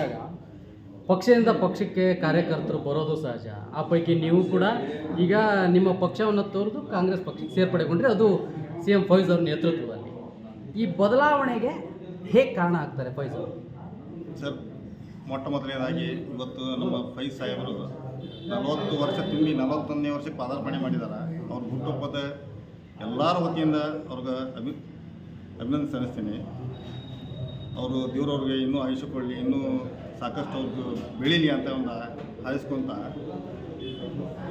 ಬಂದಾಗ ಪಕ್ಷದಿಂದ ಪಕ್ಷಕ್ಕೆ ಕಾರ್ಯಕರ್ತರು ಬರೋದು ಸಹಜ. ಆ ಪೈಕಿ ನೀವು ಕೂಡ ಈಗ ನಿಮ್ಮ ಪಕ್ಷವನ್ನು ತೋರಿದು ಕಾಂಗ್ರೆಸ್ ಪಕ್ಷಕ್ಕೆ ಸೇರ್ಪಡೆಗೊಂಡ್ರೆ ಅದು ಸಿ ಎಂ ಫೈಜ್ ಅವ್ರ ನೇತೃತ್ವದಲ್ಲಿ. ಈ ಬದಲಾವಣೆಗೆ ಹೇಗೆ ಕಾರಣ ಆಗ್ತಾರೆ ಫೈಜ್ ಅವರು? ಸರ್ ಮೊಟ್ಟ ಮೊದಲನೇದಾಗಿ ಇವತ್ತು ನಮ್ಮ ಫೈಜ್ ಸಾಹೇಬರು ನಲವತ್ತು ವರ್ಷ ತುಂಬಿ ನಲವತ್ತೊಂದನೇ ವರ್ಷಕ್ಕೆ ಪಾದಾರ್ಪಣೆ ಮಾಡಿದ್ದಾರೆ ಅವ್ರ ಹುಟ್ಟುಹಬ್ಬದ ಎಲ್ಲರ ವತಿಯಿಂದ ಅವ್ರಿಗೆ ಅಭಿ, ಅಭಿನಂದನೆ ಸಲ್ಲಿಸ್ತೀನಿ. ಅವರು ದೇವ್ರವ್ರಿಗೆ ಇನ್ನೂ ಆಯುಷ್ಯ ಕೊಡಲಿ ಇನ್ನೂ ಸಾಕಷ್ಟು ಅವ್ರದ್ದು ಬೆಳೀಲಿ ಅಂತ ಒಂದು ಹಾರಿಸ್ಕೊಂತ.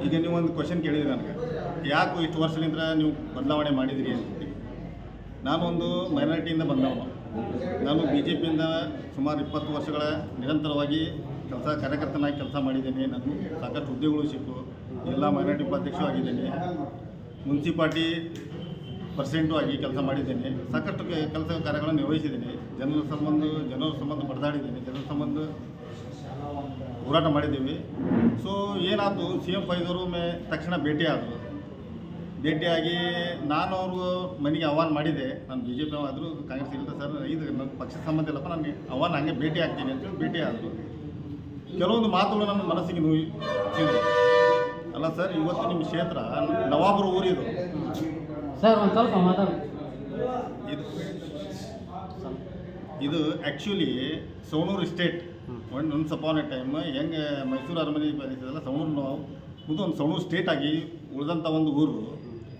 ಈಗ ನೀವು ಒಂದು ಕ್ವಶನ್ ಕೇಳಿದ್ರಿ ನನಗೆ. ಯಾಕೆ ಇಷ್ಟು ವರ್ಷದಿಂದ ನೀವು ಬದಲಾವಣೆ ಮಾಡಿದಿರಿ ಅಂತ ನಾನೊಂದು ಮೈನಾರಿಟಿಯಿಂದ ಬಂದವನು. ನಾನು ಬಿ ಜೆ ಪಿಯಿಂದ ಸುಮಾರು ಇಪ್ಪತ್ತು ವರ್ಷಗಳ ನಿರಂತರವಾಗಿ ಕೆಲಸ, ಕಾರ್ಯಕರ್ತನಾಗಿ ಕೆಲಸ ಮಾಡಿದ್ದೇನೆ. ನಾನು ಸಾಕಷ್ಟು ಹುದ್ದೆಗಳು ಸಿಕ್ಕು. ಎಲ್ಲ ಮೈನಾರಿಟಿ ಉಪಾಧ್ಯಕ್ಷ ಆಗಿದ್ದೇನೆ. ಮುನ್ಸಿಪಾಲ್ಟಿ ಪರ್ಸೆಂಟು ಆಗಿ ಕೆಲಸ ಮಾಡಿದ್ದೇನೆ. ಸಾಕಷ್ಟು ಕೆಲಸ ಕಾರ್ಯಗಳನ್ನು ನಿರ್ವಹಿಸಿದ್ದೇನೆ. ಜನರ ಸಂಬಂಧ ಜನರ ಸಂಬಂಧ ಪಡೆದಾಡಿದ್ದೇನೆ ಜನರ ಸಂಬಂಧ ಹೋರಾಟ ಮಾಡಿದ್ದೀವಿ. ಸೊ ಏನಾಯ್ತು? ಸಿ ಎಂ ಫೈದವರು ಮೇ ತಕ್ಷಣ ಭೇಟಿ ಆದರು ಭೇಟಿಯಾಗಿ ನಾನು ಅವರು ಮನೆಗೆ ಆಹ್ವಾನ ಮಾಡಿದೆ. ನಾನು ಬಿ ಜೆ ಪಿ ಆದರೂ ಕಾಂಗ್ರೆಸ್ ಇಲ್ಲ ಸರ್. ಇದು ನನ್ನ ಪಕ್ಷ ಸಂಬಂಧ ಇಲ್ಲಪ್ಪ. ನನಗೆ ಆಹ್ವಾನ ಹಂಗೆ ಭೇಟಿ ಆಗ್ತೀನಿ ಅಂತೇಳಿ ಭೇಟಿ ಆದರು ಕೆಲವೊಂದು ಮಾತುಗಳು ನನ್ನ ಮನಸ್ಸಿಗೆ ನೋವು. ಅಲ್ಲ ಸರ್, ಇವತ್ತು ನಿಮ್ಮ ಕ್ಷೇತ್ರ ನವಾಬರು ಊರಿದು. ಸರ್ ಒಂದು ಸ್ವಲ್ಪ ಮಾತಾಡಿ ಇದು ಇದು ಆ್ಯಕ್ಚುಲಿ ಸೋಣೂರು ಸ್ಟೇಟ್ ಒಂದು ಒನ್ಸ್ ಅಪಾನ್ ಎ ಟೈಮ್ ಹೆಂಗೆ ಮೈಸೂರು ಅರಮನೆ ಬೆಳೆಸಿದಲ್ಲ ಸವಣೂರು ನಾವು. ಇದು ಒಂದು ಸವಣೂರು ಸ್ಟೇಟ್ ಆಗಿ ಉಳಿದಂಥ ಒಂದು ಊರು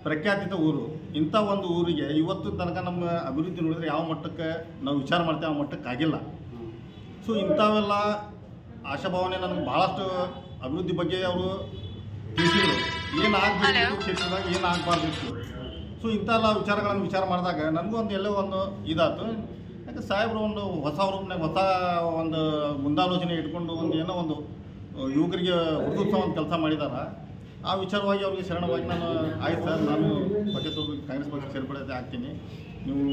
ಪ್ರಖ್ಯಾತಿತ ಊರು. ಇಂಥ ಒಂದು ಊರಿಗೆ ಇವತ್ತು ತನಕ ನಮ್ಮ ಅಭಿವೃದ್ಧಿ ನೋಡಿದ್ರೆ ಯಾವ ಮಟ್ಟಕ್ಕೆ ನಾವು ವಿಚಾರ ಮಾಡ್ತೇವೆ ಆ ಮಟ್ಟಕ್ಕೆ ಆಗಿಲ್ಲ. ಸೊ ಇಂಥವೆಲ್ಲ ಆಶಾಭಾವನೆ ನನಗೆ ಭಾಳಷ್ಟು ಅಭಿವೃದ್ಧಿ ಬಗ್ಗೆ ಅವರು ತಿಳಿಸಿದ್ರು. ಏನಾಗಬೇಕು ಆಗಬೇಕು ಕ್ಷೇತ್ರದಾಗ ಏನು ಆಗಬಾರ್ದಿತ್ತು ಸೊ ಇಂಥೆಲ್ಲ ವಿಚಾರಗಳನ್ನು ವಿಚಾರ ಮಾಡಿದಾಗ ನನಗೂ ಒಂದು ಎಲ್ಲೋ ಒಂದು ಇದಾಯ್ತು. ಯಾಕೆ ಸಾಹೇಬರು ಒಂದು ಹೊಸ ರೂಪನಾಗ ಹೊಸ ಒಂದು ಮುಂದಾಲೋಚನೆ ಇಟ್ಕೊಂಡು ಒಂದು ಏನೋ ಒಂದು ಯುವಕರಿಗೆ ಹುಡುಗುತ್ಸವ ಒಂದು ಕೆಲಸ ಮಾಡಿದಾರ. ಆ ವಿಚಾರವಾಗಿ ಅವ್ರಿಗೆ ಶರಣವಾಗಿ ನಾನು, ಆಯ್ತು ಸರ್, ನಾನು ಪಕ್ಷ ಕಾಂಗ್ರೆಸ್ ಪಕ್ಷಕ್ಕೆ ಸೇರ್ಪಡೆ ಆಗ್ತೀನಿ ನೀವು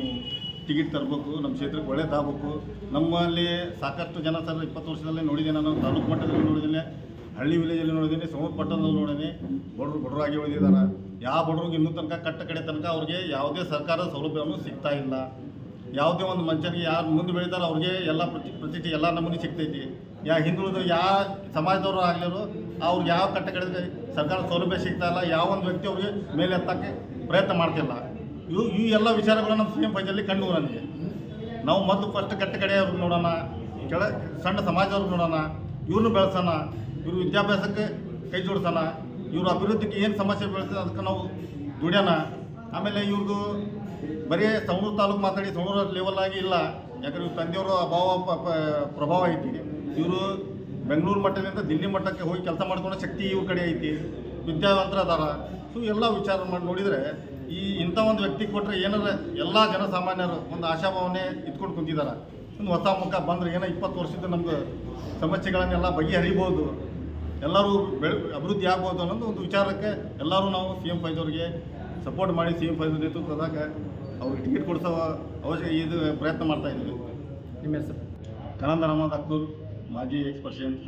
ಟಿಕೆಟ್ ತರಬೇಕು, ನಮ್ಮ ಕ್ಷೇತ್ರಕ್ಕೆ ಒಳ್ಳೇದಾಗಬೇಕು ನಮ್ಮಲ್ಲಿ ಸಾಕಷ್ಟು ಜನ ಸರ್ ಇಪ್ಪತ್ತು ವರ್ಷದಲ್ಲೇ ನೋಡಿದ್ದೀನಿ ನಾನು, ತಾಲೂಕು ಮಟ್ಟದಲ್ಲಿ ನೋಡಿದ್ದೀನಿ, ಹಳ್ಳಿ ವಿಲೇಜಲ್ಲಿ ನೋಡಿದ್ದೀನಿ, ಸಮೂಹ ಪಟ್ಟಣದಲ್ಲಿ ನೋಡಿದ್ದೀನಿ. ಬಡವರು ಬಡವರಾಗಿ ಉಳಿದಿದ್ದಾರೆ. ಯಾವ ಬಡವ್ರಿಗೆ ಇನ್ನೂ ತನಕ ಕಟ್ಟ ಕಡೆ ತನಕ ಅವ್ರಿಗೆ ಯಾವುದೇ ಸರ್ಕಾರದ ಸೌಲಭ್ಯವನ್ನು ಸಿಗ್ತಾ ಇಲ್ಲ. ಯಾವುದೇ ಒಂದು ಮನುಷ್ಯನಿಗೆ ಯಾರು ಮುಂದೆ ಬೆಳೀತಾರೋ ಅವ್ರಿಗೆ ಎಲ್ಲ ಪ್ರತಿ, ಪ್ರತಿಷ್ಠೆ ಎಲ್ಲ ನಮೂನಿ ಸಿಗ್ತೈತಿ. ಯಾ ಹಿಂದುಳಿದ ಯಾವ ಸಮಾಜದವರು ಆಗಲಿರು ಅವ್ರಿಗೆ ಯಾವ ಕಟ್ಟ ಕಡೆ ಸರ್ಕಾರದ ಸೌಲಭ್ಯ ಸಿಗ್ತಾ ಇಲ್ಲ, ಯಾವ ಒಂದು ವ್ಯಕ್ತಿ ಅವ್ರಿಗೆ ಮೇಲೆ ಎತ್ತಕ್ಕೆ ಪ್ರಯತ್ನ ಮಾಡ್ತಿಲ್ಲ. ಇವು, ಈ ಎಲ್ಲ ವಿಚಾರಗಳು ನಮ್ಮ ಸಿ ಎಂ ಪಂಚಲ್ಲಿ ಕಂಡು ನನಗೆ ನಾವು ಮತ್ತು ಫಸ್ಟ್ ಕಟ್ಟ ಕಡೆ ಅವ್ರಿಗೆ ನೋಡೋಣ, ಕೆಳ, ಸಣ್ಣ ಸಮಾಜದವ್ರಿಗೆ ನೋಡೋಣ ಇವ್ರನ್ನ ಬೆಳೆಸೋಣ, ಇವ್ರ ವಿದ್ಯಾಭ್ಯಾಸಕ್ಕೆ ಕೈ ಜೋಡಿಸೋಣ ಇವ್ರ ಅಭಿವೃದ್ಧಿಗೆ ಏನು ಸಮಸ್ಯೆ ಬೆಳೆಸ್ತದೆ ಅದಕ್ಕೆ ನಾವು ದುಡ್ಯೋಣ ಆಮೇಲೆ ಇವ್ರದ್ದು ಬರೀ ಸವಣೂರು ತಾಲೂಕು ಮಾತಾಡಿ ಸವಣೂರು ಲೆವೆಲ್ ಆಗಿ ಇಲ್ಲ. ಯಾಕಂದ್ರೆ ಇವ್ರ ತಂದೆಯವರು ಅಭಾವ ಪ್ರಭಾವ ಐತಿ. ಇವರು ಬೆಂಗಳೂರು ಮಟ್ಟದಿಂದ ದಿಲ್ಲಿ ಮಟ್ಟಕ್ಕೆ ಹೋಗಿ ಕೆಲಸ ಮಾಡ್ಕೊಳ್ಳೋ ಶಕ್ತಿ ಇವ್ರ ಕಡೆ ಐತಿ. ವಿದ್ಯಾವಂತರ ಅದಾರ. ಸೊ ಎಲ್ಲ ವಿಚಾರ ಮಾಡಿ ನೋಡಿದರೆ ಈ ಇಂಥ ಒಂದು ವ್ಯಕ್ತಿ ಕೊಟ್ಟರೆ ಏನಾರ ಎಲ್ಲ ಜನಸಾಮಾನ್ಯರು ಒಂದು ಆಶಾಭಾವನೆ ಇಟ್ಕೊಂಡು ಕುಂತಿದ್ದಾರೆ ಒಂದು ಹೊಸ ಮುಖ ಬಂದರೆ ಏನೋ ಇಪ್ಪತ್ತು ವರ್ಷದ ನಮ್ಮದು ಸಮಸ್ಯೆಗಳನ್ನೆಲ್ಲ ಬಗೆಹರಿಬೋದು. ಎಲ್ಲರೂ ಬೆಳ ಅಭಿವೃದ್ಧಿ ಆಗ್ಬೋದು ಅನ್ನೋದು ಒಂದು ವಿಚಾರಕ್ಕೆ ಎಲ್ಲರೂ ನಾವು ಸಿ ಎಂ ಫೈದವ್ರಿಗೆ ಸಪೋರ್ಟ್ ಮಾಡಿ ಸಿ ಎಂ ಫೈದ್ ನೇತೃತ್ವದಾಗ ಅವ್ರಿಗೆ ಟಿಕೆಟ್ ಕೊಡಿಸೋ ಅವಶ್ಯಕ ಇದು ಪ್ರಯತ್ನ ಮಾಡ್ತಾ ಇದ್ದೀವಿ. ನಿಮ್ಮ ಹೆಸರು? ಕನಂದ ಅಹಮದ್ ಅಕ್ಬರ್ ಮಾಜಿ ಎಕ್ಸ್ ಪ್ರೆಸಿಡೆಂಟ್